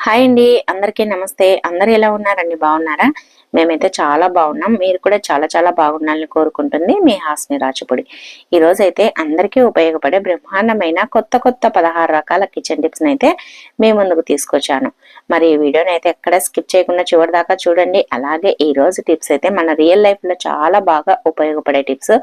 Hi అండి. అందరికీ నమస్తే. అందరు ఎలా ఉన్నారండి? బాగున్నారా? మేమైతే చాలా బాగున్నాం. మీరు కూడా చాలా చాలా బాగుండాలని కోరుకుంటుంది మీ హాస్ని రాచపొడి ఈ అయితే అందరికీ ఉపయోగపడే బ్రహ్మాండమైన కొత్త కొత్త పదహారు రకాల కిచెన్ టిప్స్ అయితే మీ ముందుకు తీసుకొచ్చాను. మరి ఈ వీడియోని అయితే ఎక్కడ స్కిప్ చేయకుండా చివరి దాకా చూడండి. అలాగే ఈ రోజు టిప్స్ అయితే మన రియల్ లైఫ్లో చాలా బాగా ఉపయోగపడే టిప్స్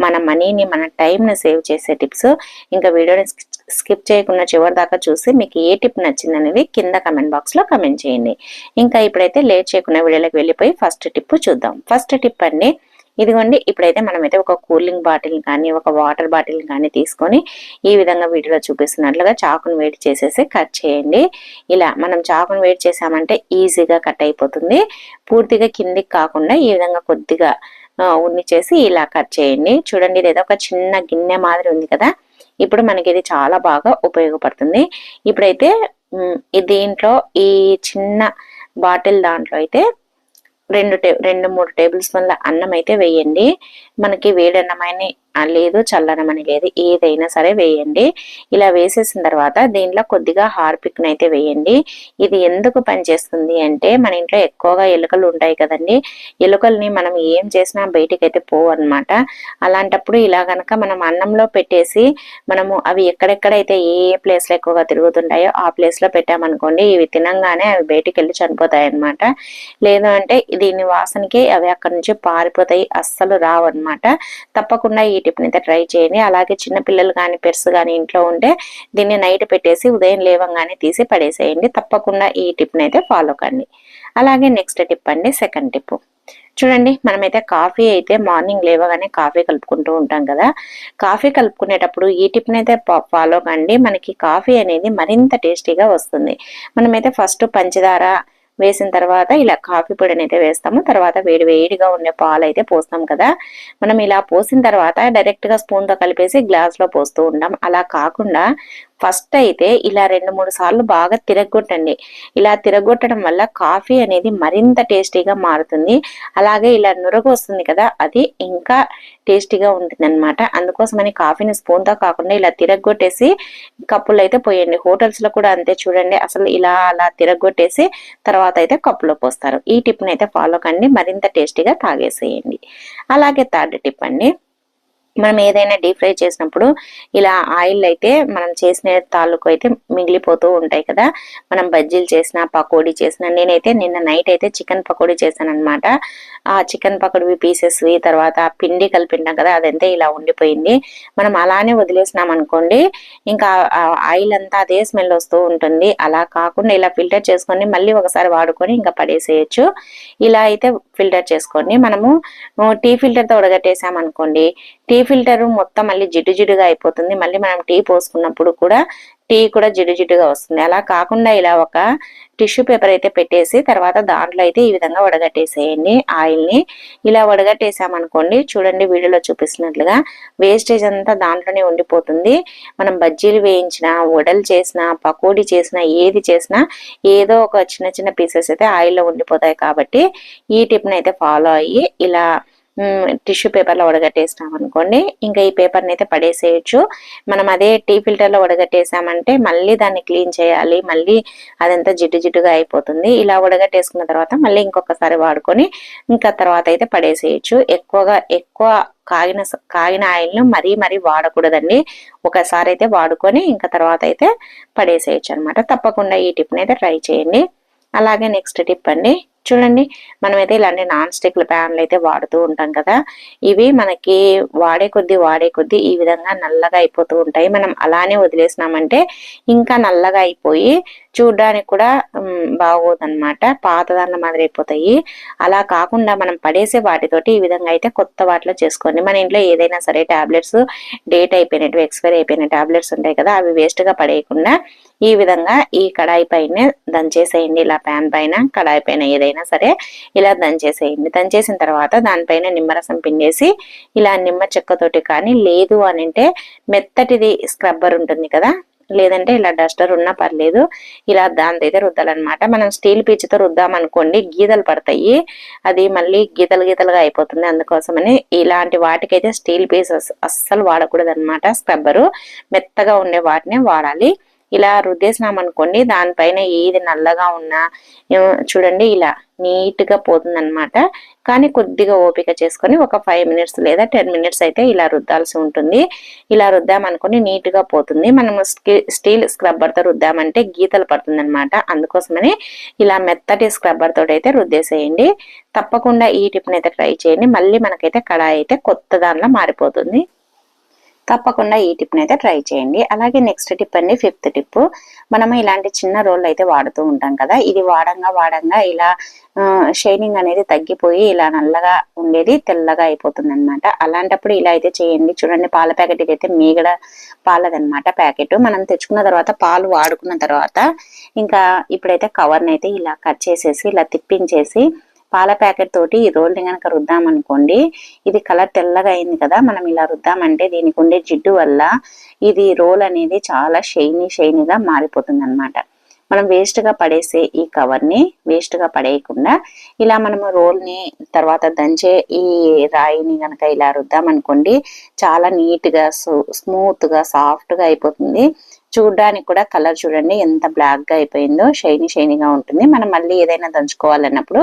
మన మనీని మన టైం ని సేవ్ చేసే టిప్స్. ఇంకా వీడియోని స్కిప్ చేయకుండా చివరి దాకా చూసి మీకు ఏ టిప్ నచ్చింది అనేది కింద కమెంట్ బాక్స్లో కమెంట్ చేయండి. ఇంకా ఇప్పుడైతే లేట్ చేయకుండా వీడియోలోకి వెళ్ళిపోయి ఫస్ట్ టిప్ చూద్దాం. ఫస్ట్ టిప్ అండి ఇదిగోండి ఇప్పుడైతే మనమైతే ఒక కూలింగ్ బాటిల్ కానీ ఒక వాటర్ బాటిల్ కానీ తీసుకొని ఈ విధంగా వీడియోలో చూపిస్తున్నట్లుగా చాకును వేడి చేసేసి కట్ చేయండి. ఇలా మనం చాకును వేడి చేసామంటే ఈజీగా కట్ అయిపోతుంది. పూర్తిగా కిందికి కాకుండా ఈ విధంగా కొద్దిగా ఉన్ని చేసి ఇలా కట్ చేయండి. చూడండి ఇది ఒక చిన్న గిన్నె మాదిరి ఉంది కదా ఇప్పుడు మనకి ఇది చాలా బాగా ఉపయోగపడుతుంది. ఇప్పుడైతే దీంట్లో ఈ చిన్న బాటిల్ దాంట్లో అయితే రెండు టే రెండు మూడు టేబుల్ స్పూన్ల అన్నం అయితే వేయండి. మనకి వేడన్నమని లేదు చల్లనమని లేదు ఏదైనా సరే వేయండి. ఇలా వేసేసిన తర్వాత దీంట్లో కొద్దిగా హార్పిక్ అయితే వేయండి. ఇది ఎందుకు పనిచేస్తుంది అంటే మన ఇంట్లో ఎక్కువగా ఎలుకలు ఉంటాయి కదండి. ఎలుకల్ని మనం ఏం చేసినా బయటికి అయితే పోవు అనమాట అలాంటప్పుడు ఇలా గనక మనం అన్నంలో పెట్టేసి మనము అవి ఎక్కడెక్కడైతే ఏ ఏ ప్లేస్లో ఎక్కువగా తిరుగుతుంటాయో ఆ ప్లేస్లో పెట్టామనుకోండి ఇవి తినంగానే అవి బయటికి వెళ్ళి చనిపోతాయి అనమాట లేదు అంటే దీని వాసనకి అవి అక్కడ నుంచి పారిపోతాయి అస్సలు రావు అనమాట తప్పకుండా ఈ టిప్ని అయితే ట్రై చేయండి. అలాగే చిన్న పిల్లలు కానీ పెర్స్ కానీ ఇంట్లో ఉంటే దీన్ని నైట్ పెట్టేసి ఉదయం లేవంగానే తీసి పడేసేయండి. తప్పకుండా ఈ టిప్ని అయితే ఫాలో కండి. అలాగే నెక్స్ట్ టిప్ అండి సెకండ్ టిప్. చూడండి మనమైతే కాఫీ అయితే మార్నింగ్ లేవగానే కాఫీ కలుపుకుంటూ ఉంటాం కదా. కాఫీ కలుపుకునేటప్పుడు ఈ టిప్ని అయితే ఫాలో కండి. మనకి కాఫీ అనేది మరింత టేస్టీగా వస్తుంది. మనమైతే ఫస్ట్ పంచదార వేసిన తర్వాత ఇలా కాఫీ పొడిని అయితే వేస్తాము. తర్వాత వేడి వేడిగా ఉండే పాలు అయితే పోస్తాం కదా. మనం ఇలా పోసిన తర్వాత డైరెక్ట్గా స్పూన్తో కలిపేసి గ్లాస్లో పోస్తూ ఉంటాం. అలా కాకుండా ఫస్ట్ అయితే ఇలా రెండు మూడు సార్లు బాగా తిరగొట్టండి. ఇలా తిరగొట్టడం వల్ల కాఫీ అనేది మరింత టేస్టీగా మారుతుంది. అలాగే ఇలా నురగ వస్తుంది కదా అది ఇంకా టేస్టీగా ఉంటుంది అనమాట అందుకోసమని కాఫీని స్పూన్తో కాకుండా ఇలా తిరగొట్టేసి కప్పులు అయితే పోయండి. హోటల్స్లో కూడా అంతే చూడండి. అసలు ఇలా అలా తిరగొట్టేసి తర్వాత అయితే కప్పులో పోస్తారు. ఈ టిప్ని అయితే ఫాలో కండి. మరింత టేస్టీగా తాగేసేయండి. అలాగే థర్డ్ టిప్ అండి. మనం ఏదైనా డీప్ ఫ్రై చేసినప్పుడు ఇలా ఆయిల్ అయితే మనం చేసిన తాలూకు అయితే మిగిలిపోతూ ఉంటాయి కదా. మనం బజ్జీలు చేసిన పకోడీ చేసిన నేనైతే నిన్న నైట్ అయితే చికెన్ పకోడీ చేశాను అనమాట ఆ చికెన్ పకోడీ పీసెస్ తర్వాత పిండి కలిపింటాం కదా అదంతా ఇలా ఉండిపోయింది. మనం అలానే వదిలేసినాం అనుకోండి ఇంకా ఆయిల్ అంతా అదే స్మెల్ వస్తూ ఉంటుంది. అలా కాకుండా ఇలా ఫిల్టర్ చేసుకొని మళ్ళీ ఒకసారి వాడుకొని ఇంకా పడేసేయచ్చు. ఇలా అయితే ఫిల్టర్ చేసుకోండి మనము టీ ఫిల్టర్తో ఉడగట్టేసాం అనుకోండి టీ ఫిల్టర్ మొత్తం మళ్ళీ జిడ్డు జిడ్డుగా అయిపోతుంది. మళ్ళీ మనం టీ పోసుకున్నప్పుడు కూడా టీ కూడా జిడ్డు జిడ్డుగా వస్తుంది. అలా కాకుండా ఇలా ఒక టిష్యూ పేపర్ అయితే పెట్టేసి తర్వాత దాంట్లో అయితే ఈ విధంగా వడగట్టేసేయండి. ఆయిల్ని ఇలా వడగట్టేసామనుకోండి చూడండి వీడియోలో చూపిస్తున్నట్లుగా వేస్టేజ్ అంతా దాంట్లోనే ఉండిపోతుంది. మనం బజ్జీలు వేయించిన వడలు చేసినా పకోడీ చేసినా ఏది చేసినా ఏదో ఒక చిన్న చిన్న పీసెస్ అయితే ఆయిల్లో ఉండిపోతాయి కాబట్టి ఈ టిప్ని అయితే ఫాలో అయ్యి ఇలా టిష్యూ పేపర్లో వడగట్టేసినాం అనుకోండి. ఇంకా ఈ పేపర్ని అయితే పడేసేయచ్చు. మనం అదే టీ ఫిల్టర్లో వడగట్టేసామంటే మళ్ళీ దాన్ని క్లీన్ చేయాలి. మళ్ళీ అదంతా జిడ్డు జిడ్డుగా అయిపోతుంది. ఇలా వడగట్టేసుకున్న తర్వాత మళ్ళీ ఇంకొకసారి వాడుకొని ఇంకా తర్వాత అయితే పడేసేయచ్చు. ఎక్కువగా ఎక్కువ కాగిన కాగిన ఆయిల్ను మరీ మరీ వాడకూడదండి. ఒకసారి అయితే వాడుకొని ఇంకా తర్వాత అయితే పడేసేయచ్చు అనమాట. తప్పకుండా ఈ టిప్ని అయితే ట్రై చేయండి. అలాగే నెక్స్ట్ టిప్ అండి. చూడండి మనమైతే ఇలాంటి నాన్ స్టిక్ ప్యాన్లు అయితే వాడుతూ ఉంటాం కదా. ఇవి మనకి వాడే కొద్దీ వాడే కొద్దీ ఈ విధంగా నల్లగా అయిపోతూ ఉంటాయి. మనం అలానే వదిలేసినామంటే ఇంకా నల్లగా అయిపోయి చూడడానికి కూడా బాగోదన్నమాట. పాతదాన్ల మాదిరి అయిపోతాయి. అలా కాకుండా మనం పడేసే వాటితోటి ఈ విధంగా అయితే కొత్త వాటిలో చేసుకోండి. మన ఇంట్లో ఏదైనా సరే టాబ్లెట్స్ డేట్ అయిపోయినట్టు ఎక్స్పైర్ అయిపోయిన టాబ్లెట్స్ ఉంటాయి కదా అవి వేస్ట్గా పడేయకుండా ఈ విధంగా ఈ కడాయి పైన దంచేసేయండి. ఇలా ప్యాన్ పైన కడాయి పైన ఏదైనా సరే ఇలా దంచేసేయండి. దంచేసిన తర్వాత దానిపైన నిమ్మరసం పిండేసి ఇలా నిమ్మ చెక్కతోటి కానీ లేదు అని అంటే మెత్తటిది స్క్రబ్బర్ ఉంటుంది కదా లేదంటే ఇలా డస్టర్ ఉన్నా పర్లేదు ఇలా దాంతో అయితే రుద్దాలన్నమాట. మనం స్టీల్ పీచుతో రుద్దామనుకోండి గీతలు పడతాయి. అది మళ్ళీ గీతలు గీతలుగా అయిపోతుంది. అందుకోసమని ఇలాంటి వాటికైతే స్టీల్ పీస్ అస్సలు వాడకూడదు అనమాట స్క్రబ్బరు. మెత్తగా ఉండే వాటిని వాడాలి. ఇలా రుద్దేసినాం అనుకోండి దానిపైన ఏది నల్లగా ఉన్నా చూడండి ఇలా నీట్గా పోతుంది అనమాట కానీ కొద్దిగా ఓపిక చేసుకొని ఒక ఫైవ్ మినిట్స్ లేదా టెన్ మినిట్స్ అయితే ఇలా రుద్దాల్సి ఉంటుంది. ఇలా రుద్దామనుకుని నీట్గా పోతుంది. మనము స్టీల్ స్క్రబ్బర్తో రుద్దామంటే గీతలు పడుతుంది అనమాట అందుకోసమని ఇలా మెత్తటి స్క్రబ్బర్ తోటి అయితే రుద్దేసేయండి. తప్పకుండా ఈ టిప్ అయితే ట్రై చేయండి. మళ్ళీ మనకైతే కడాయి అయితే కొత్త దానిలో మారిపోతుంది. తప్పకుండా ఈ టిప్ని అయితే ట్రై చేయండి. అలాగే నెక్స్ట్ టిప్ అండి ఫిఫ్త్ టిప్ మనము ఇలాంటి చిన్న రోల్ అయితే వాడుతూ ఉంటాం కదా ఇది వాడంగా వాడంగా ఇలా షైనింగ్ అనేది తగ్గిపోయి ఇలా నల్లగా ఉండేది తెల్లగా అయిపోతుంది అనమాట అలాంటప్పుడు ఇలా అయితే చేయండి. చూడండి పాల ప్యాకెట్ అయితే మీగడ పాలదనమాట ప్యాకెట్. మనం తెచ్చుకున్న తర్వాత పాలు వాడుకున్న తర్వాత ఇంకా ఇప్పుడైతే కవర్ని అయితే ఇలా కట్ చేసేసి ఇలా తిప్పించేసి పాల ప్యాకెట్ తోటి ఈ రోల్ని కనుక రుద్దామనుకోండి ఇది కలర్ తెల్లగా అయింది కదా మనం ఇలా రుద్దామంటే దీనికి ఉండే జిడ్డు వల్ల ఇది రోల్ అనేది చాలా షైనీ షైనీగా మారిపోతుంది అనమాట మనం వేస్ట్గా పడేసే ఈ కవర్ని వేస్ట్గా పడేయకుండా ఇలా మనము రోల్ని తర్వాత దంచే ఈ రాయిని కనుక ఇలా రుద్దామనుకోండి చాలా నీట్గా స్మూత్గా సాఫ్ట్గా అయిపోతుంది. చూడడానికి కూడా కలర్ చూడండి ఎంత బ్లాక్గా అయిపోయిందో షైనీ షైనీగా ఉంటుంది. మనం మళ్ళీ ఏదైనా దంచుకోవాలన్నప్పుడు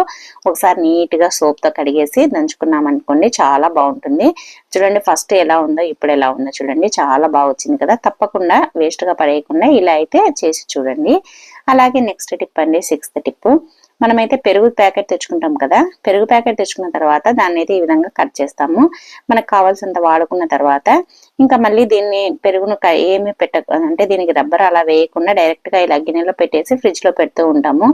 ఒకసారి నీట్గా సోప్తో కడిగేసి దంచుకున్నాం అనుకోండి చాలా బాగుంటుంది. చూడండి ఫస్ట్ ఎలా ఉందో ఇప్పుడు ఎలా ఉందో చూడండి చాలా బాగా వచ్చింది కదా. తప్పకుండా వేస్ట్గా పడేయకుండా ఇలా అయితే చేసి చూడండి. అలాగే నెక్స్ట్ టిప్ అండి సిక్స్త్ టిప్ మనమైతే పెరుగు ప్యాకెట్ తెచ్చుకుంటాం కదా పెరుగు ప్యాకెట్ తెచ్చుకున్న తర్వాత దాన్ని అయితే ఈ విధంగా కట్ చేస్తాము. మనకు కావాల్సినంత వాడుకున్న తర్వాత ఇంకా మళ్ళీ దీన్ని పెరుగును ఏమి పెట్ట అంటే దీనికి రబ్బర్ అలా వేయకుండా డైరెక్ట్గా ఇలా గిన్నెలో పెట్టేసి ఫ్రిడ్జ్లో పెడుతూ ఉంటాము.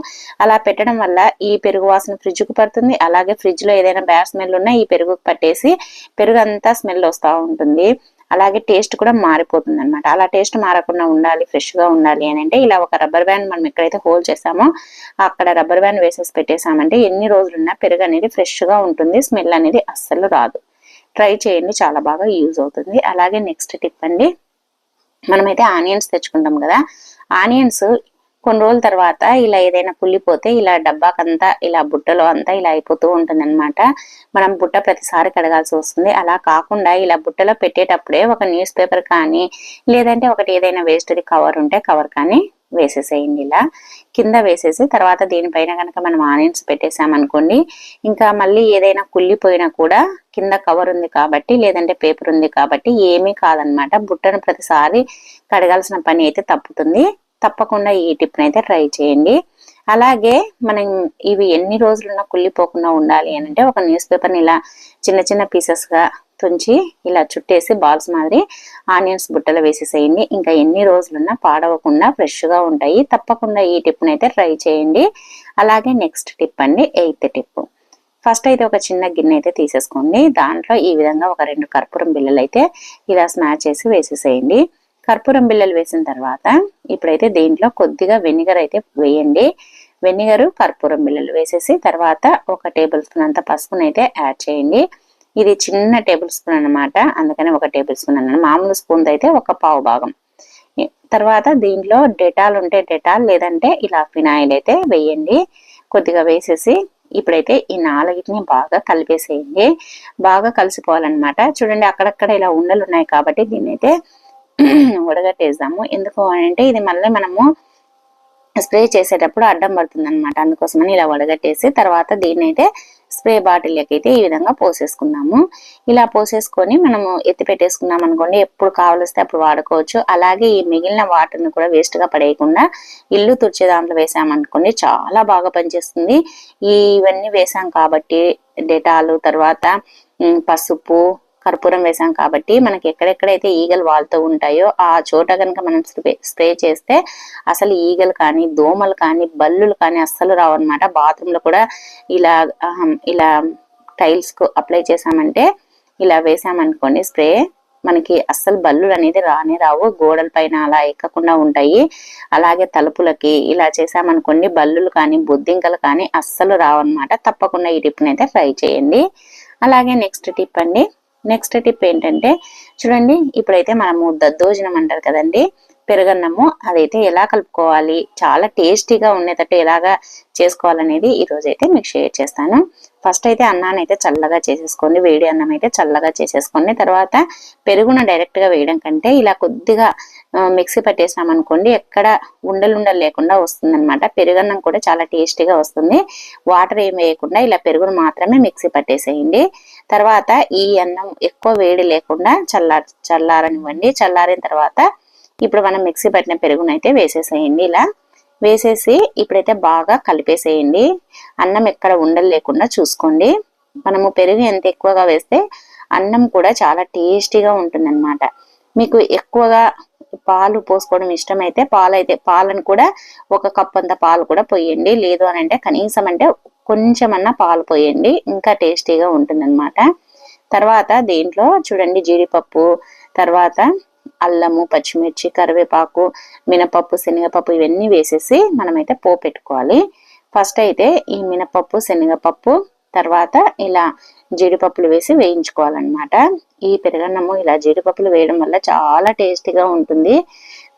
అలా పెట్టడం వల్ల ఈ పెరుగు వాసన ఫ్రిడ్జ్కు పడుతుంది. అలాగే ఫ్రిడ్జ్లో ఏదైనా బ్యాడ్ స్మెల్ ఉన్నా ఈ పెరుగుకు పట్టేసి పెరుగు అంతా స్మెల్ వస్తూ ఉంటుంది. అలాగే టేస్ట్ కూడా మారిపోతుంది అనమాట అలా టేస్ట్ మారకుండా ఉండాలి ఫ్రెష్గా ఉండాలి అని అంటే ఇలా ఒక రబ్బర్ బ్యాండ్ మనం ఎక్కడైతే హోల్ చేసామో అక్కడ రబ్బర్ బ్యాండ్ వేసేసి పెట్టేసామంటే ఎన్ని రోజులున్నా పెరుగు అనేది ఫ్రెష్గా ఉంటుంది స్మెల్ అనేది అస్సలు రాదు. ట్రై చేయండి చాలా బాగా యూజ్ అవుతుంది. అలాగే నెక్స్ట్ టిప్ అండి మనమైతే ఆనియన్స్ తెచ్చుకుంటాం కదా ఆనియన్స్ కొన్ని రోజుల తర్వాత ఇలా ఏదైనా కుళ్ళిపోతే ఇలా డబ్బాకంతా ఇలా బుట్టలో అంతా ఇలా అయిపోతూ ఉంటుంది అనమాట మనం బుట్ట ప్రతిసారి కడగాల్సి వస్తుంది. అలా కాకుండా ఇలా బుట్టలో పెట్టేటప్పుడే ఒక న్యూస్ పేపర్ కానీ లేదంటే ఒకటి ఏదైనా వేస్ట్ది కవర్ ఉంటే కవర్ కానీ వేసేసేయండి ఇలా. కింద వేసేసి తర్వాత దీనిపైన కనుక మనం ఆనియన్స్ పెట్టేసామనుకోండి ఇంకా మళ్ళీ ఏదైనా కుళ్ళిపోయినా కూడా కింద కవర్ ఉంది కాబట్టి లేదంటే పేపర్ ఉంది కాబట్టి ఏమీ కాదనమాట బుట్టను ప్రతిసారి కడగాల్సిన పని అయితే తప్పుతుంది. తప్పకుండా ఈ టిప్ని అయితే ట్రై చేయండి. అలాగే మనం ఇవి ఎన్ని రోజులున్నా కుళ్ళిపోకుండా ఉండాలి అని అంటే ఒక న్యూస్ పేపర్ని ఇలా చిన్న చిన్న పీసెస్గా తుంచి ఇలా చుట్టేసి బాల్స్ మాదిరి ఆనియన్స్ బుట్టలో వేసేసేయండి. ఇంకా ఎన్ని రోజులున్నా పాడవకుండా ఫ్రెష్గా ఉంటాయి. తప్పకుండా ఈ టిప్ని అయితే ట్రై చేయండి. అలాగే నెక్స్ట్ టిప్ అండి ఎయిత్ టిప్. ఫస్ట్ అయితే ఒక చిన్న గిన్నె అయితే తీసేసుకోండి. దాంట్లో ఈ విధంగా ఒక రెండు కర్పూరం బిళ్ళలు అయితే ఇలా స్మాచ్ చేసి వేసేసేయండి. కర్పూరం బిళ్ళలు వేసిన తర్వాత ఇప్పుడైతే దీంట్లో కొద్దిగా వెనిగర్ అయితే వేయండి. వెనిగరు కర్పూరం బిళ్ళలు వేసేసి తర్వాత ఒక టేబుల్ స్పూన్ అంత పసుపును అయితే యాడ్ చేయండి. ఇది చిన్న టేబుల్ స్పూన్ అన్నమాట. అందుకని ఒక టేబుల్ స్పూన్ అన్నాను. మామూలు స్పూన్ అయితే ఒక పావు భాగం. తర్వాత దీంట్లో డెటాల్ ఉంటే డెటాల్ లేదంటే ఇలా ఫినాయిల్ అయితే వేయండి. కొద్దిగా వేసేసి ఇప్పుడైతే ఈ నాలుగిటిని బాగా కలిపేసేయండి. బాగా కలిసిపోవాలన్నమాట. చూడండి అక్కడక్కడ ఇలా ఉండలు ఉన్నాయి కాబట్టి దీన్ని అయితే ఉడగట్టేద్దాము ఎందుకు అంటే ఇది మళ్ళీ మనము స్ప్రే చేసేటప్పుడు అడ్డం పడుతుంది అనమాట అందుకోసమని ఇలా వడగట్టేసి తర్వాత దీన్ని అయితే స్ప్రే బాటిల్లోకి అయితే ఈ విధంగా పోసేసుకున్నాము. ఇలా పోసేసుకొని మనము ఎత్తి పెట్టేసుకున్నాం అనుకోండి ఎప్పుడు కావలిస్తే అప్పుడు వాడుకోవచ్చు. అలాగే ఈ మిగిలిన వాటర్ని కూడా వేస్ట్గా పడేయకుండా ఇల్లు తుడిచే దాంట్లో వేసామనుకోండి చాలా బాగా పనిచేస్తుంది. ఇవన్నీ వేసాం కాబట్టి డెటాలు తర్వాత పసుపు కర్పూరం వేసాం కాబట్టి మనకి ఎక్కడెక్కడైతే ఈగలు వాళ్తూ ఉంటాయో ఆ చోట కనుక మనం స్ప్రే స్ప్రే చేస్తే అసలు ఈగలు కానీ దోమలు కానీ బల్లులు కానీ అస్సలు రావన్నమాట. బాత్రూంలో కూడా ఇలా ఇలా టైల్స్కు అప్లై చేసామంటే ఇలా వేసామనుకోండి స్ప్రే మనకి అస్సలు బల్లులు అనేది రానే రావు. గోడల పైన అలా ఎక్కకుండా ఉంటాయి. అలాగే తలుపులకి ఇలా చేసామనుకోండి బల్లులు కానీ బొద్దింకలు కానీ అస్సలు రావన్నమాట. తప్పకుండా ఈ టిప్ని అయితే ట్రై చేయండి. అలాగే నెక్స్ట్ టిప్ అండి. నెక్స్ట్ టిప్ ఏంటంటే చూడండి ఇప్పుడైతే మనము దద్దోజనం అంటారు కదండి. పెరుగన్నము అదైతే ఎలా కలుపుకోవాలి? చాలా టేస్టీగా ఉండేటట్టు ఎలాగా చేసుకోవాలనేది ఈ అయితే మీకు షేర్ చేస్తాను. ఫస్ట్ అయితే అన్నాన్ని అయితే చల్లగా చేసేసుకోండి వేడి అన్నం అయితే చల్లగా చేసేసుకోండి. తర్వాత పెరుగును డైరెక్ట్గా వేయడం కంటే ఇలా కొద్దిగా మిక్సీ పట్టేసామనుకోండి ఎక్కడ ఉండలు ఉండలు లేకుండా వస్తుంది అనమాట పెరుగన్నం కూడా చాలా టేస్టీగా వస్తుంది. వాటర్ ఏం వేయకుండా ఇలా పెరుగును మాత్రమే మిక్సీ పట్టేసేయండి. తర్వాత ఈ అన్నం ఎక్కువ వేడి లేకుండా చల్లార చల్లారనివ్వండి. చల్లారిన తర్వాత ఇప్పుడు మనం మిక్సీ పట్టిన పెరుగునైతే వేసేసేయండి ఇలా. వేసేసి ఇప్పుడైతే బాగా కలిపేసేయండి. అన్నం ఎక్కడ ఉండలు లేకుండా చూసుకోండి. మనము పెరుగు ఎంత ఎక్కువగా వేస్తే అన్నం కూడా చాలా టేస్టీగా ఉంటుందన్నమాట. మీకు ఎక్కువగా పాలు పోసుకోవడం ఇష్టమైతే పాలు అయితే పాలను కూడా ఒక కప్ అంత పాలు కూడా పోయండి. లేదు అని అంటే కనీసం అంటే కొంచెమన్నా పాలు పోయండి. ఇంకా టేస్టీగా ఉంటుందన్నమాట. తర్వాత దీంట్లో చూడండి జీడిపప్పు తర్వాత అల్లము పచ్చిమిర్చి కరివేపాకు మినపప్పు శనగపప్పు ఇవన్నీ వేసేసి మనమైతే పో పెట్టుకోవాలి. ఫస్ట్ అయితే ఈ మినపప్పు శనగపప్పు తర్వాత ఇలా జీడిపప్పులు వేసి వేయించుకోవాలన్నమాట. ఈ పెరుగన్నము ఇలా జీడిపప్పులు వేయడం వల్ల చాలా టేస్టీగా ఉంటుంది.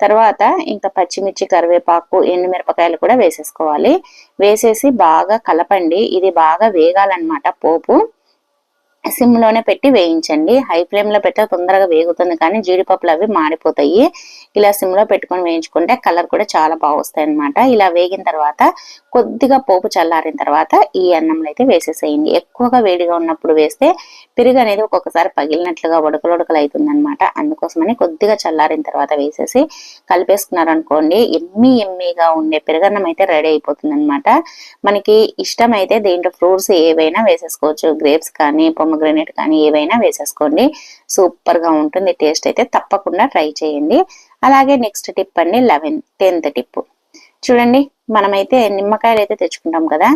తర్వాత ఇంకా పచ్చిమిర్చి కరివేపాకు ఎండుమిరపకాయలు కూడా వేసేసుకోవాలి. వేసేసి బాగా కలపండి. ఇది బాగా వేగాలన్నమాట పోపు. సిమ్లోనే పెట్టి వేయించండి. హై ఫ్లేమ్లో పెడితే తొందరగా వేగుతుంది కానీ జీడిపప్పులు అవి మాడిపోతాయి. ఇలా సిమ్లో పెట్టుకొని వేయించుకుంటే కలర్ కూడా చాలా బాగా వస్తాయి అనమాట ఇలా వేగిన తర్వాత కొద్దిగా పోపు చల్లారిన తర్వాత ఈ అన్నంలో అయితే వేసేసేయండి. ఎక్కువగా వేడిగా ఉన్నప్పుడు వేస్తే పెరుగు అనేది ఒక్కొక్కసారి పగిలినట్లుగా ఉడకలు ఉడకలు అవుతుంది అందుకోసమని కొద్దిగా చల్లారిన తర్వాత వేసేసి కలిపేసుకున్నారు అనుకోండి ఎమ్మి ఎమ్మిగా ఉండే పెరుగన్నం అయితే రెడీ అయిపోతుంది మనకి ఇష్టమైతే దీంట్లో ఫ్రూట్స్ ఏవైనా వేసేసుకోవచ్చు. గ్రేప్స్ కానీ పొమగ్రనేట్ కానీ ఏవైనా వేసేసుకోండి. సూపర్గా ఉంటుంది. టేస్ట్ అయితే తప్పకుండా ట్రై చేయండి. అలాగే నెక్స్ట్ టిప్ అండి లెవెన్ టెన్త్ టిప్ చూడండి మనమైతే నిమ్మకాయలు అయితే తెచ్చుకుంటాం కదా.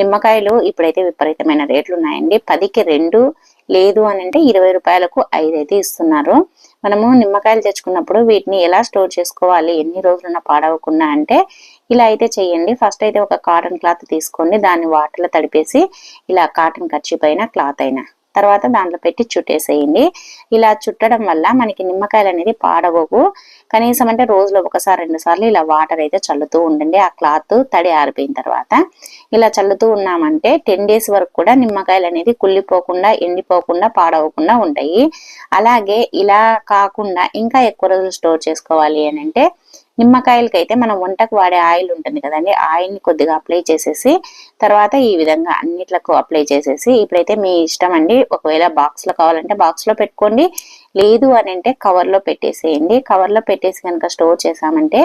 నిమ్మకాయలు ఇప్పుడైతే విపరీతమైన రేట్లు ఉన్నాయండి. పదికి రెండు లేదు అని అంటే ఇరవై రూపాయలకు ఐదు అయితే ఇస్తున్నారు. మనము నిమ్మకాయలు తెచ్చుకున్నప్పుడు వీటిని ఎలా స్టోర్ చేసుకోవాలి ఎన్ని రోజులున్న పాడవకుండా అంటే ఇలా అయితే చేయండి. ఫస్ట్ అయితే ఒక కాటన్ క్లాత్ తీసుకోండి. దాన్ని వాటర్లో తడిపేసి ఇలా కాటన్ ఖర్చు పైన క్లాత్ అయినా. తర్వాత దాంట్లో పెట్టి చుట్టేసేయండి. ఇలా చుట్టడం వల్ల మనకి నిమ్మకాయలు అనేది పాడవవు. కనీసం అంటే రోజులో ఒకసారి రెండు సార్లు ఇలా వాటర్ అయితే చల్లుతూ ఉండండి. ఆ క్లాత్ తడి ఆరిపోయిన తర్వాత ఇలా చల్లుతూ ఉన్నామంటే టెన్ డేస్ వరకు కూడా నిమ్మకాయలు అనేది కుళ్ళిపోకుండా ఎండిపోకుండా పాడవకుండా ఉంటాయి. అలాగే ఇలా కాకుండా ఇంకా ఎక్కువ రోజులు స్టోర్ చేసుకోవాలి అని అంటే నిమ్మకాయలకి అయితే మనం వంటకు వాడే ఆయిల్ ఉంటుంది కదండి ఆయిల్ని కొద్దిగా అప్లై చేసేసి తర్వాత ఈ విధంగా అన్నిట్లకు అప్లై చేసేసి ఇప్పుడైతే మీ ఇష్టం అండి ఒకవేళ బాక్స్లో కావాలంటే బాక్స్లో పెట్టుకోండి లేదు అని అంటే కవర్లో పెట్టేసేయండి. కవర్లో పెట్టేసి కనుక స్టోర్ చేసామంటే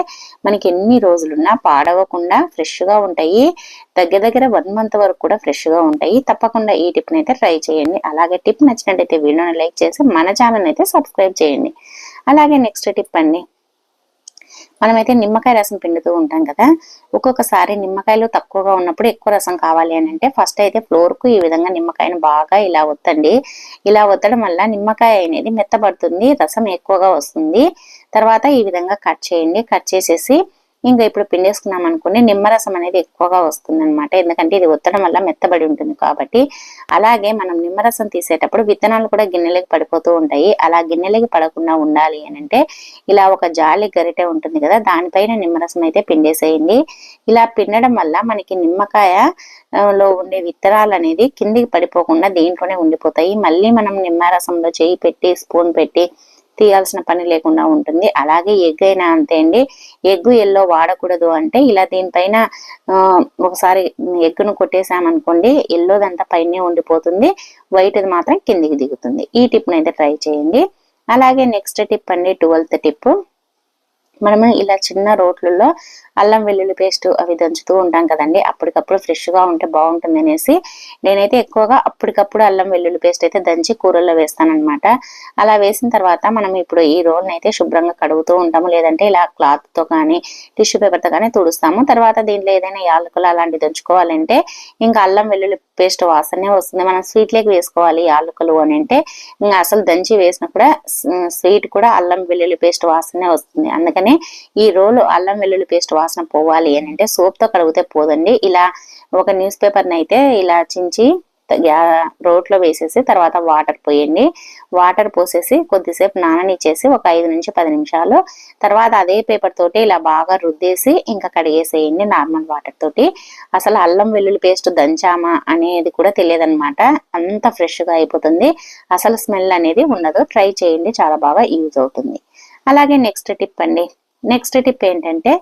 మనకి ఎన్ని రోజులున్నా పాడవకుండా ఫ్రెష్గా ఉంటాయి దగ్గర దగ్గర వన్ మంత్ వరకు కూడా ఫ్రెష్గా ఉంటాయి. తప్పకుండా ఈ టిప్ని అయితే ట్రై చేయండి. అలాగే టిప్ నచ్చినట్టయితే వీడియోని లైక్ చేసి మన ఛానల్ అయితే సబ్స్క్రైబ్ చేయండి. అలాగే నెక్స్ట్ టిప్ అండి మనమైతే నిమ్మకాయ రసం పిండుతూ ఉంటాం కదా. ఒక్కొక్కసారి నిమ్మకాయలు తక్కువగా ఉన్నప్పుడు ఎక్కువ రసం కావాలి అని అంటే ఫస్ట్ అయితే ఫ్లోర్కు ఈ విధంగా నిమ్మకాయను బాగా ఇలా ఒత్తండి. ఇలా ఒత్తడం వల్ల నిమ్మకాయ అనేది మెత్తబడుతుంది రసం ఎక్కువగా వస్తుంది. తర్వాత ఈ విధంగా కట్ చేయండి. కట్ చేసేసి ఇంకా ఇప్పుడు పిండేసుకున్నాం అనుకోండి నిమ్మరసం అనేది ఎక్కువగా వస్తుంది అనమాట ఎందుకంటే ఇది ఒత్తడం వల్ల మెత్తబడి ఉంటుంది కాబట్టి. అలాగే మనం నిమ్మరసం తీసేటప్పుడు విత్తనాలు కూడా గిన్నెలకి పడిపోతూ ఉంటాయి. అలా గిన్నెలకి పడకుండా ఉండాలి అని అంటే ఇలా ఒక జాలి గరిటె ఉంటుంది కదా దానిపైన నిమ్మరసం అయితే పిండేసేయండి. ఇలా పిండడం వల్ల మనకి నిమ్మకాయ లో ఉండే విత్తనాలు అనేది కిందికి పడిపోకుండా దేంట్లోనే ఉండిపోతాయి. మళ్ళీ మనం నిమ్మరసంలో చేయి పెట్టి స్పూన్ పెట్టి తీయాల్సిన పని లేకుండా ఉంటుంది. అలాగే ఎగ్ అయినా అంతే అండి. ఎగ్ ఎల్లో వాడకూడదు అంటే ఇలా దీనిపైన ఆ, ఒకసారి ఎగ్గును కొట్టేసామనుకోండి ఎల్లోదంతా పైనే ఉండిపోతుంది. వైట్ అది మాత్రం కిందికి దిగుతుంది. ఈ టిప్ అయితే ట్రై చేయండి. అలాగే నెక్స్ట్ టిప్ అండి ట్వెల్త్ టిప్. మనము ఇలా చిన్న రోట్లలో అల్లం వెల్లుల్లి పేస్ట్ అవి దంచుతూ ఉంటాం కదండి. అప్పటికప్పుడు ఫ్రెష్గా ఉంటే బాగుంటుంది అనేసి నేనైతే ఎక్కువగా అప్పటికప్పుడు అల్లం వెల్లుల్లి పేస్ట్ అయితే దంచి కూరల్లో వేస్తానమాట అలా వేసిన తర్వాత మనం ఇప్పుడు ఈ రోల్ని అయితే శుభ్రంగా కడుగుతూ ఉంటాము. లేదంటే ఇలా క్లాత్తో కానీ టిష్యూ పేపర్తో కానీ తుడుస్తాము. తర్వాత దీంట్లో ఏదైనా యాలకులు అలాంటివి దంచుకోవాలంటే ఇంకా అల్లం వెల్లుల్లి పేస్ట్ వాసనే వస్తుంది. మనం స్వీట్లోకి వేసుకోవాలి యాలకులు అని అంటే ఇంకా అసలు దంచి వేసినా కూడా స్వీట్ కూడా అల్లం వెల్లుల్లి పేస్ట్ వాసనే వస్తుంది. అందుకని ఈ రోలు అల్లం వెల్లుల్లి పేస్ట్ వాసన పోవాలి అని అంటే సోప్తో కడిగితే పోదండి. ఇలా ఒక న్యూస్ పేపర్ అయితే ఇలా చించి రోట్లో వేసేసి తర్వాత వాటర్ పోయండి. వాటర్ పోసేసి కొద్దిసేపు నాననిచ్చేసి ఒక ఐదు నుంచి పది నిమిషాలు తర్వాత అదే పేపర్ తోటి ఇలా బాగా రుద్దేసి ఇంకా కడిగేసేయండి నార్మల్ వాటర్ తోటి. అసలు అల్లం వెల్లుల్లి పేస్ట్ దంచామా అనేది కూడా తెలియదన్నమాట. అంత ఫ్రెష్గా అయిపోతుంది. అసలు స్మెల్ అనేది ఉండదు. ట్రై చేయండి. చాలా బాగా యూజ్ అవుతుంది. అలాగే నెక్స్ట్ టిప్ అండి. నెక్స్ట్ టిప్ ఏంటంటే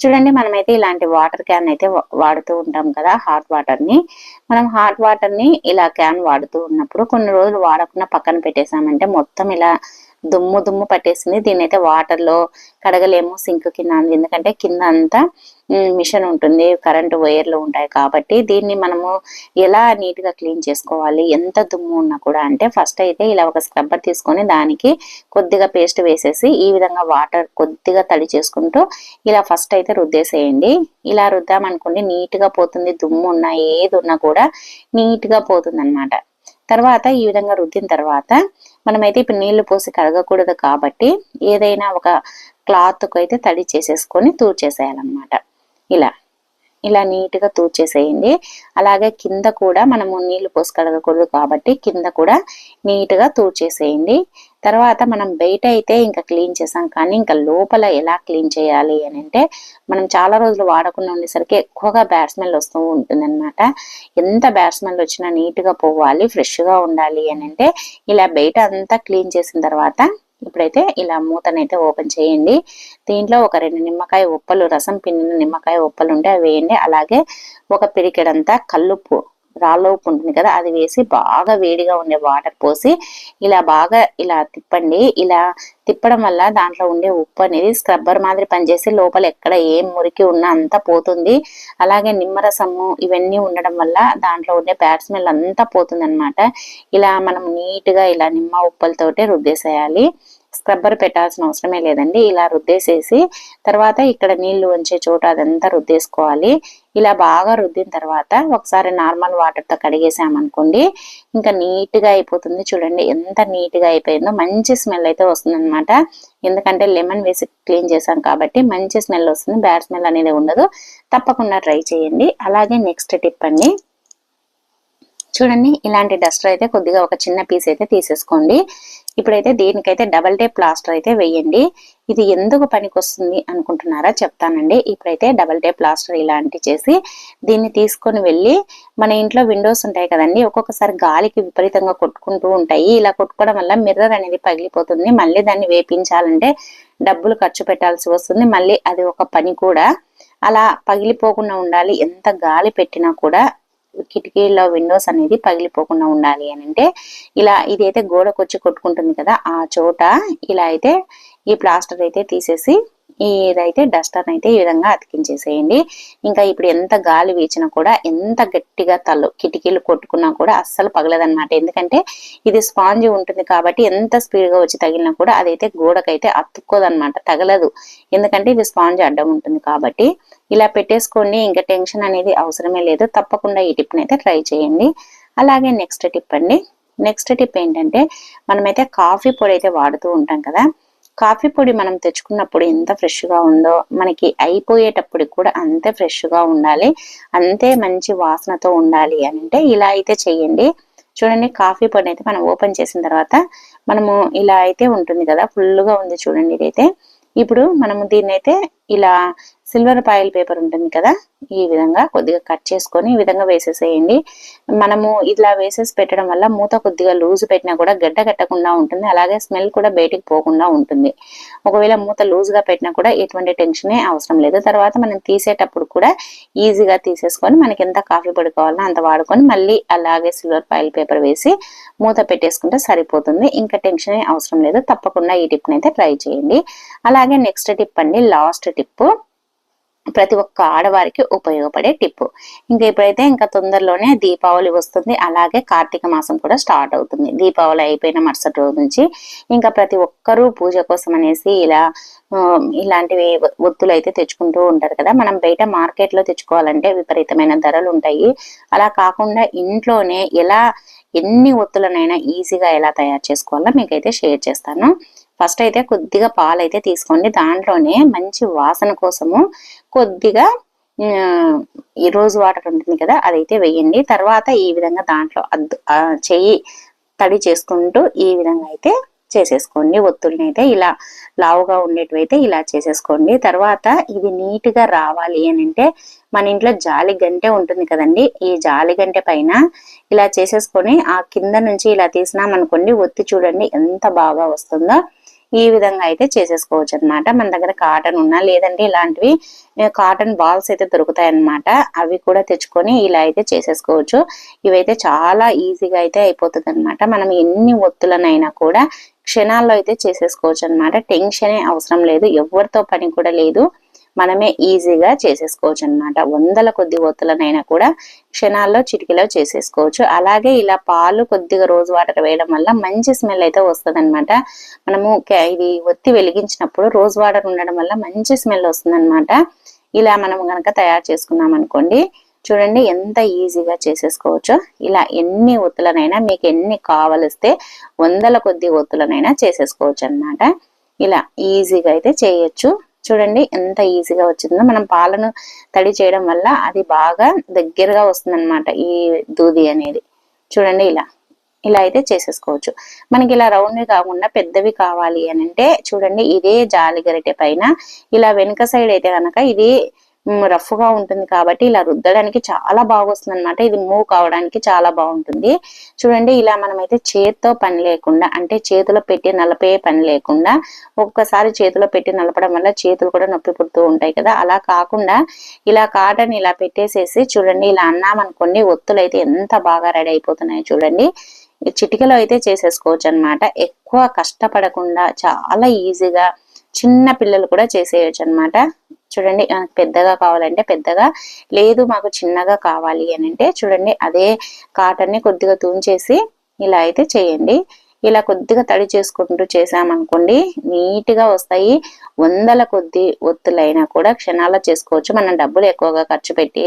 చూడండి మనమైతే ఇలాంటి వాటర్ క్యాన్ అయితే వాడుతూ ఉంటాం కదా హాట్ వాటర్ని. మనం హాట్ వాటర్ని ఇలా క్యాన్ వాడుతూ ఉన్నప్పుడు కొన్ని రోజులు వాడకుండా పక్కన పెట్టేసామంటే మొత్తం ఇలా దుమ్ము దుమ్ము పట్టేసింది. దీన్ని అయితే వాటర్లో కడగలేము సింక్ కింద ఎందుకంటే కింద అంతా మిషన్ ఉంటుంది కరెంటు వైర్లు ఉంటాయి కాబట్టి దీన్ని మనము ఎలా నీట్గా క్లీన్ చేసుకోవాలి ఎంత దుమ్ము ఉన్నా కూడా అంటే ఫస్ట్ అయితే ఇలా ఒక స్క్రబ్బర్ తీసుకొని దానికి కొద్దిగా పేస్ట్ వేసేసి ఈ విధంగా వాటర్ కొద్దిగా తడి చేసుకుంటూ ఇలా ఫస్ట్ అయితే రుద్దేసేయండి. ఇలా రుద్దామనుకోండి నీట్గా పోతుంది దుమ్ము ఉన్నా ఏది ఉన్నా కూడా నీట్గా పోతుంది అనమాట తర్వాత ఈ విధంగా రుద్దిన తర్వాత మనమైతే ఇప్పుడు నీళ్ళు పోసి కడగకూడదు కాబట్టి ఏదైనా ఒక క్లాత్ అయితే తడి చేసేసుకొని తూర్చేసేయాలన్నమాట. ఇలా ఇలా నీట్గా తూచేసేయండి అలాగే కింద కూడా మనము నీళ్ళు పోసి కడగకూడదు కాబట్టి కింద కూడా నీట్గా తూచేసేయండి తర్వాత మనం బయట అయితే ఇంకా క్లీన్ చేసాం కానీ ఇంకా లోపల ఎలా క్లీన్ చేయాలి అని అంటే మనం చాలా రోజులు వాడకుండా ఉండేసరికి ఎక్కువగా బ్యాడ్ స్మెల్ వస్తూ ఉంటుంది అనమాట ఎంత బ్యాడ్ స్మెల్ వచ్చినా నీట్గా పోవాలి ఫ్రెష్గా ఉండాలి అని అంటే ఇలా బయట అంతా క్లీన్ చేసిన తర్వాత ఇప్పుడైతే ఇలా మూతనైతే ఓపెన్ చేయండి. దీంట్లో ఒక రెండు నిమ్మకాయ ఉప్పలు రసం పిండిన నిమ్మకాయ ఉప్పలు ఉంటే అవి వేయండి. అలాగే ఒక పిరికెడంతా కల్లుప్పు రాళ్ళ ఉప్పు ఉంటుంది కదా అది వేసి బాగా వేడిగా ఉండే వాటర్ పోసి ఇలా బాగా ఇలా తిప్పండి. ఇలా తిప్పడం వల్ల దాంట్లో ఉండే ఉప్పు అనేది స్క్రబ్బర్ మాదిరి పనిచేసి లోపల ఎక్కడ ఏం మురికి ఉన్నా అంతా పోతుంది. అలాగే నిమ్మరసము ఇవన్నీ ఉండడం వల్ల దాంట్లో ఉండే బ్యాడ్ స్మెల్ అంతా పోతుంది ఇలా మనం నీట్గా ఇలా నిమ్మ ఉప్పలతోటే రుద్దేసేయాలి స్క్రబ్బర్ పెట్టాల్సిన అవసరమే లేదండి. ఇలా రుద్దేసేసి తర్వాత ఇక్కడ నీళ్ళు వంచే చోట అదంతా రుద్దేసుకోవాలి. ఇలా బాగా రుద్దిన తర్వాత ఒకసారి నార్మల్ వాటర్తో కడిగేసామనుకోండి ఇంకా నీట్గా అయిపోతుంది. చూడండి ఎంత నీట్గా అయిపోయిందో మంచి స్మెల్ అయితే వస్తుందన్నమాట. ఎందుకంటే లెమన్ వేసి క్లీన్ చేసాం కాబట్టి మంచి స్మెల్ వస్తుంది. బ్యాడ్ స్మెల్ అనేది ఉండదు. తప్పకుండా ట్రై చేయండి. అలాగే నెక్స్ట్ టిప్ అండి. చూడండి ఇలాంటి డస్టర్ అయితే కొద్దిగా ఒక చిన్న పీస్ అయితే తీసేసుకోండి. ఇప్పుడైతే దీనికైతే డబల్ టేప్ ప్లాస్టర్ అయితే వేయండి ఇది ఎందుకు పనికొస్తుంది అనుకుంటున్నారా చెప్తానండి. ఇప్పుడైతే డబల్ టేప్ ప్లాస్టర్ ఇలాంటి చేసి దీన్ని తీసుకొని వెళ్ళి మన ఇంట్లో విండోస్ ఉంటాయి కదండి ఒక్కొక్కసారి గాలికి విపరీతంగా కొట్టుకుంటూ ఉంటాయి. ఇలా కొట్టుకోవడం వల్ల మిర్రర్ అనేది పగిలిపోతుంది. మళ్ళీ దాన్ని వేపించాలంటే డబ్బులు ఖర్చు పెట్టాల్సి వస్తుంది. మళ్ళీ అది ఒక పని కూడా. అలా పగిలిపోకుండా ఉండాలి. ఎంత గాలి పెట్టినా కూడా కిటికీలో విండోస్ అనేది పగిలిపోకుండా ఉండాలి అని అంటే ఇలా ఇదైతే గోడకు వచ్చి కొట్టుకుంటుంది కదా ఆ చోట ఇలా అయితే ఈ ప్లాస్టర్ అయితే తీసేసి ఇదైతే డస్టర్ అయితే ఈ విధంగా అతికించేసేయండి. ఇంకా ఇప్పుడు ఎంత గాలి వీచినా కూడా ఎంత గట్టిగా తల్లు కిటికీలు కొట్టుకున్నా కూడా అస్సలు పగలదన్నమాట. ఎందుకంటే ఇది స్పాంజ్ ఉంటుంది కాబట్టి ఎంత స్పీడ్గా వచ్చి తగిలినా కూడా అదైతే గోడకైతే అతుక్కోదన్నమాట తగలదు. ఎందుకంటే ఇది స్పాంజ్ అడ్డం ఉంటుంది కాబట్టి. ఇలా పెట్టేసుకోండి ఇంకా టెన్షన్ అనేది అవసరమే లేదు. తప్పకుండా ఈ టిప్ని అయితే ట్రై చేయండి. అలాగే నెక్స్ట్ టిప్ అండి. నెక్స్ట్ టిప్ ఏంటంటే మనమైతే కాఫీ పొడి అయితే వాడుతూ ఉంటాం కదా కాఫీ పొడి మనం తెచ్చుకున్నప్పుడు ఎంత ఫ్రెష్గా ఉందో మనకి అయిపోయేటప్పుడు కూడా అంతే ఫ్రెష్గా ఉండాలి అంతే మంచి వాసనతో ఉండాలి అని అంటే ఇలా అయితే చేయండి చూడండి కాఫీ పొడి అయితే మనం ఓపెన్ చేసిన తర్వాత మనము ఇలా అయితే ఉంటుంది కదా ఫుల్గా గా ఉంది చూడండి ఇదైతే. ఇప్పుడు మనము దీన్ని అయితే ఇలా సిల్వర్ పాయిల్ పేపర్ ఉంటుంది కదా ఈ విధంగా కొద్దిగా కట్ చేసుకొని ఈ విధంగా వేసేసేయండి. మనము ఇలా వేసేసి పెట్టడం వల్ల మూత కొద్దిగా లూజ్ పెట్టినా కూడా గడ్డ కట్టకుండా ఉంటుంది అలాగే స్మెల్ కూడా బయటికి పోకుండా ఉంటుంది. ఒకవేళ మూత లూజ్గా పెట్టినా కూడా ఎటువంటి టెన్షనే అవసరం లేదు. తర్వాత మనం తీసేటప్పుడు కూడా ఈజీగా తీసేసుకొని మనకి ఎంత కాఫీ పొడి కావాలో అంత వాడుకొని మళ్ళీ అలాగే సిల్వర్ పాయిల్ పేపర్ వేసి మూత పెట్టేసుకుంటే సరిపోతుంది. ఇంకా టెన్షన్ అవసరం లేదు. తప్పకుండా ఈ టిప్ అయితే ట్రై చేయండి. అలాగే నెక్స్ట్ టిప్ అండి లాస్ట్ టిప్ ప్రతి ఒక్క ఆడవారికి ఉపయోగపడే టిప్ ఇంకా ఇప్పుడైతే ఇంకా తొందరలోనే దీపావళి వస్తుంది. అలాగే కార్తీక మాసం కూడా స్టార్ట్ అవుతుంది. దీపావళి అయిపోయిన మరుసటి రోజు నుంచి ఇంకా ప్రతి ఒక్కరూ పూజ కోసం అనేసి ఇలా ఇలాంటివి ఒత్తులు అయితే తెచ్చుకుంటూ ఉంటారు కదా. మనం బయట మార్కెట్లో తెచ్చుకోవాలంటే విపరీతమైన ధరలు ఉంటాయి. అలా కాకుండా ఇంట్లోనే ఎలా ఎన్ని ఒత్తులనైనా ఈజీగా ఎలా తయారు చేసుకోవాలో మీకైతే షేర్ చేస్తాను. ఫస్ట్ అయితే కొద్దిగా పాలు అయితే తీసుకోండి. దాంట్లోనే మంచి వాసన కోసము కొద్దిగా ఈ రోజు వాటర్ ఉంటుంది కదా అదైతే వేయండి. తర్వాత ఈ విధంగా దాంట్లో అద్దు చెయ్యి తడి చేసుకుంటూ ఈ విధంగా అయితే చేసేసుకోండి. ఒత్తుల్ని అయితే ఇలా లావుగా ఉండేటివైతే ఇలా చేసేసుకోండి. తర్వాత ఇది నీట్గా రావాలి అని అంటే మన ఇంట్లో జాలి గంటే ఉంటుంది కదండి. ఈ జాలి గంటే పైన ఇలా చేసేసుకొని ఆ కింద నుంచి ఇలా తీసినామనుకోండి ఒత్తి చూడండి ఎంత బాగా వస్తుందో. ఈ విధంగా అయితే చేసేసుకోవచ్చు అనమాట మన దగ్గర కాటన్ ఉన్నా లేదంటే ఇలాంటివి కాటన్ బాల్స్ అయితే దొరుకుతాయి అన్నమాట అవి కూడా తెచ్చుకొని ఇలా అయితే చేసేసుకోవచ్చు. ఇవైతే చాలా ఈజీగా అయితే అయిపోతుంది అనమాట మనం ఎన్ని ఒత్తులనైనా కూడా క్షణాల్లో అయితే చేసేసుకోవచ్చు అనమాట టెన్షనే అవసరం లేదు. ఎవరితో పని కూడా లేదు. మనమే ఈజీగా చేసేసుకోవచ్చు అనమాట వందల కొద్ది ఒత్తులనైనా కూడా క్షణాల్లో చిటికలో చేసేసుకోవచ్చు. అలాగే ఇలా పాలు కొద్దిగా రోజు వాటర్ వేయడం వల్ల మంచి స్మెల్ అయితే వస్తుంది అనమాట మనము ఇది ఒత్తి వెలిగించినప్పుడు రోజ్ వాటర్ ఉండడం వల్ల మంచి స్మెల్ వస్తుంది ఇలా మనం కనుక తయారు చేసుకున్నాం అనుకోండి చూడండి ఎంత ఈజీగా చేసేసుకోవచ్చో. ఇలా ఎన్ని ఒత్తులనైనా మీకు ఎన్ని కావలిస్తే వందల కొద్ది ఒత్తులనైనా చేసేసుకోవచ్చు అన్నమాట ఇలా ఈజీగా అయితే చేయొచ్చు. చూడండి ఎంత ఈజీగా వచ్చిందో. మనం పాలను తడి చేయడం వల్ల అది బాగా దగ్గరగా వస్తుంది ఈ దూది అనేది. చూడండి ఇలా ఇలా అయితే చేసేసుకోవచ్చు. మనకి ఇలా రౌండ్ కాకుండా పెద్దవి కావాలి అని అంటే చూడండి ఇదే జాలి గరిటె పైన ఇలా వెనుక సైడ్ అయితే కనుక ఇది రఫ్గా ఉంటుంది కాబట్టి ఇలా రుద్దడానికి చాలా బాగా వస్తుంది అనమాట ఇది మూవ్ కావడానికి చాలా బాగుంటుంది. చూడండి ఇలా మనమైతే చేత్తో పని లేకుండా అంటే చేతిలో పెట్టి నలపే పని లేకుండా ఒక్కసారి చేతిలో పెట్టి నలపడం వల్ల చేతులు కూడా నొప్పి పుడుతూ ఉంటాయి కదా. అలా కాకుండా ఇలా కాటన్ ఇలా పెట్టేసేసి చూడండి ఇలా అన్నామనుకోండి ఒత్తులు అయితే ఎంత బాగా రెడీ అయిపోతున్నాయో చూడండి. చిటికలో అయితే చేసేసుకోవచ్చు అన్నమాట ఎక్కువ కష్టపడకుండా చాలా ఈజీగా చిన్న పిల్లలు కూడా చేసేయచ్చు అన్నమాట చూడండి పెద్దగా కావాలంటే పెద్దగా లేదు మాకు చిన్నగా కావాలి అని అంటే చూడండి అదే కాటన్ని కొద్దిగా తుంచేసి ఇలా అయితే చేయండి. ఇలా కొద్దిగా తడి చేసుకుంటూ చేసామనుకోండి నీట్గా వస్తాయి. వందల కొద్ది ఒత్తులైనా కూడా క్షణాల్లో చేసుకోవచ్చు. మనం డబ్బులు ఎక్కువగా ఖర్చు పెట్టి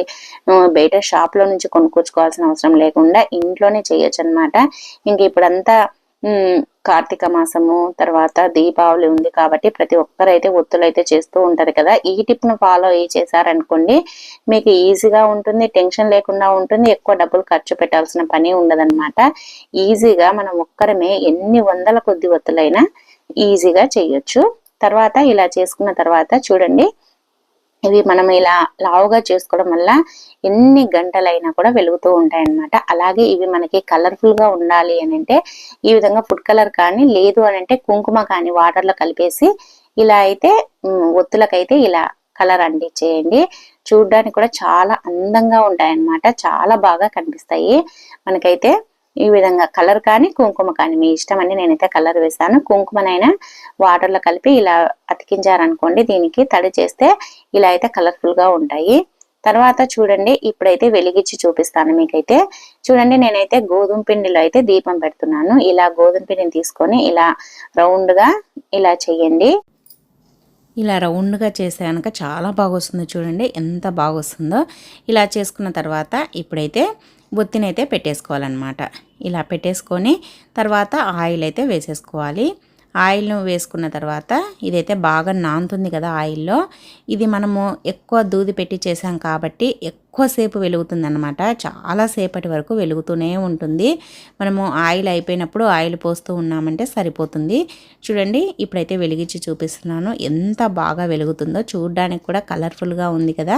బయట షాప్లో నుంచి కొనుక్కొచ్చుకోవాల్సిన అవసరం లేకుండా ఇంట్లోనే చేయొచ్చు అనమాట ఇంక ఇప్పుడంతా కార్తీక మాసము తర్వాత దీపావళి ఉంది కాబట్టి ప్రతి ఒక్కరైతే ఒత్తులైతే చేస్తూ ఉంటారు కదా. ఈ టిప్ను ఫాలో అయ్యి చేశారనుకోండి మీకు ఈజీగా ఉంటుంది టెన్షన్ లేకుండా ఉంటుంది ఎక్కువ డబ్బులు ఖర్చు పెట్టాల్సిన పని ఉండదన్నమాట. ఈజీగా మనం ఒక్కరమే ఎన్ని వందల కొద్ది ఒత్తులైనా ఈజీగా చేయొచ్చు. తర్వాత ఇలా చేసుకున్న తర్వాత చూడండి ఇవి మనం ఇలా లావుగా చేసుకోవడం వల్ల ఎన్ని గంటలైనా కూడా వెలుగుతూ ఉంటాయి అన్నమాట అలాగే ఇవి మనకి కలర్ఫుల్గా ఉండాలి అని అంటే ఈ విధంగా ఫుడ్ కలర్ కానీ లేదు అని అంటే కుంకుమ కానీ వాటర్లో కలిపేసి ఇలా అయితే ఒత్తులకైతే ఇలా కలర్ అంటించేయండి చూడడానికి కూడా చాలా అందంగా ఉంటాయి అన్నమాట చాలా బాగా కనిపిస్తాయి. మనకైతే ఈ విధంగా కలర్ కానీ కుంకుమ కానీ మీ ఇష్టం అని నేనైతే కలర్ వేసాను కుంకుమనైనా వాటర్లో కలిపి ఇలా అతికించారనుకోండి దీనికి తడి చేస్తే ఇలా అయితే కలర్ఫుల్గా ఉంటాయి. తర్వాత చూడండి ఇప్పుడైతే వెలిగించి చూపిస్తాను మీకైతే. చూడండి నేనైతే గోధుమ పిండిలో అయితే దీపం పెడుతున్నాను. ఇలా గోధుమ పిండిని తీసుకొని ఇలా రౌండ్గా ఇలా చెయ్యండి ఇలా రౌండ్గా చేస్తే కనుక చాలా బాగా వస్తుంది చూడండి ఎంత బాగా వస్తుందో ఇలా చేసుకున్న తర్వాత ఇప్పుడైతే బొత్తినైతే పెట్టేసుకోవాలన్నమాట. ఇలా పెట్టేసుకొని తర్వాత ఆయిల్ అయితే వేసేసుకోవాలి. ఆయిల్ను వేసుకున్న తర్వాత ఇదైతే బాగా నానుతుంది కదా ఆయిల్లో. ఇది మనము ఎక్కువ దూది పెట్టి చేసాం కాబట్టి ఎక్కువసేపు వెలుగుతుందన్నమాట. చాలాసేపటి వరకు వెలుగుతూనే ఉంటుంది. మనము ఆయిల్ అయిపోయినప్పుడు ఆయిల్ పోస్తూ ఉన్నామంటే సరిపోతుంది. చూడండి ఇప్పుడైతే వెలిగించి చూపిస్తున్నాను. ఎంత బాగా వెలుగుతుందో చూడడానికి కూడా కలర్ఫుల్గా ఉంది కదా.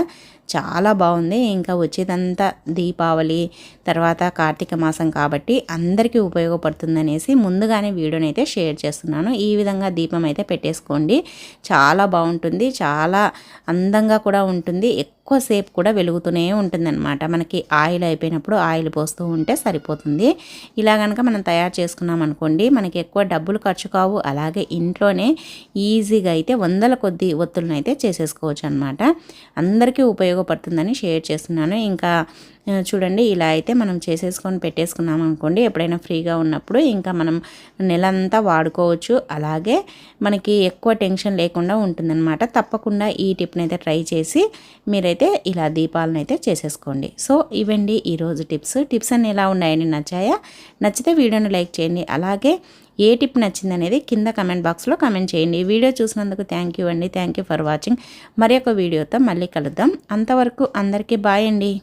చాలా బాగుంది. ఇంకా వచ్చేదంతా దీపావళి తర్వాత కార్తీక మాసం కాబట్టి అందరికీ ఉపయోగపడుతుందనేసి ముందుగానే వీడియోని అయితే షేర్ చేస్తున్నాను. ఈ విధంగా దీపం అయితే పెట్టేసుకోండి. చాలా బాగుంటుంది. చాలా అందంగా కూడా ఉంటుంది. ఎక్కువసేపు కూడా వెలుగుతూనే ఉంటుందన్నమాట. మనకి ఆయిల్ అయిపోయినప్పుడు ఆయిల్ పోస్తూ ఉంటే సరిపోతుంది. ఇలా కనుక మనం తయారు చేసుకున్నాం అనుకోండి మనకి ఎక్కువ డబ్బులు ఖర్చు కావు. అలాగే ఇంట్లోనే ఈజీగా అయితే వందల కొద్ది ఒత్తులను అయితే చేసేసుకోవచ్చు అనమాట అందరికీ ఉపయోగపడుతుందని షేర్ చేస్తున్నాను. ఇంకా చూడండి ఇలా అయితే మనం చేసేసుకొని పెట్టేసుకున్నాం అనుకోండి ఎప్పుడైనా ఫ్రీగా ఉన్నప్పుడు ఇంకా మనం నెలంతా వాడుకోవచ్చు. అలాగే మనకి ఎక్కువ టెన్షన్ లేకుండా ఉంటుందన్నమాట. తప్పకుండా ఈ టిప్ని అయితే ట్రై చేసి మీరైతే ఇలా దీపాలను అయితే చేసేసుకోండి. సో ఇవండి ఈరోజు టిప్స్. టిప్స్ అన్నీ ఎలా ఉన్నాయని నచ్చాయా? నచ్చితే వీడియోని లైక్ చేయండి. అలాగే ఏ టిప్ నచ్చింది అనేది కింద కమెంట్ బాక్స్లో కమెంట్ చేయండి. వీడియో చూసినందుకు థ్యాంక్ యూ అండి. Thank you for watching. మరి ఒక వీడియోతో మళ్ళీ కలుద్దాం. అంతవరకు అందరికీ బాయ్ అండి.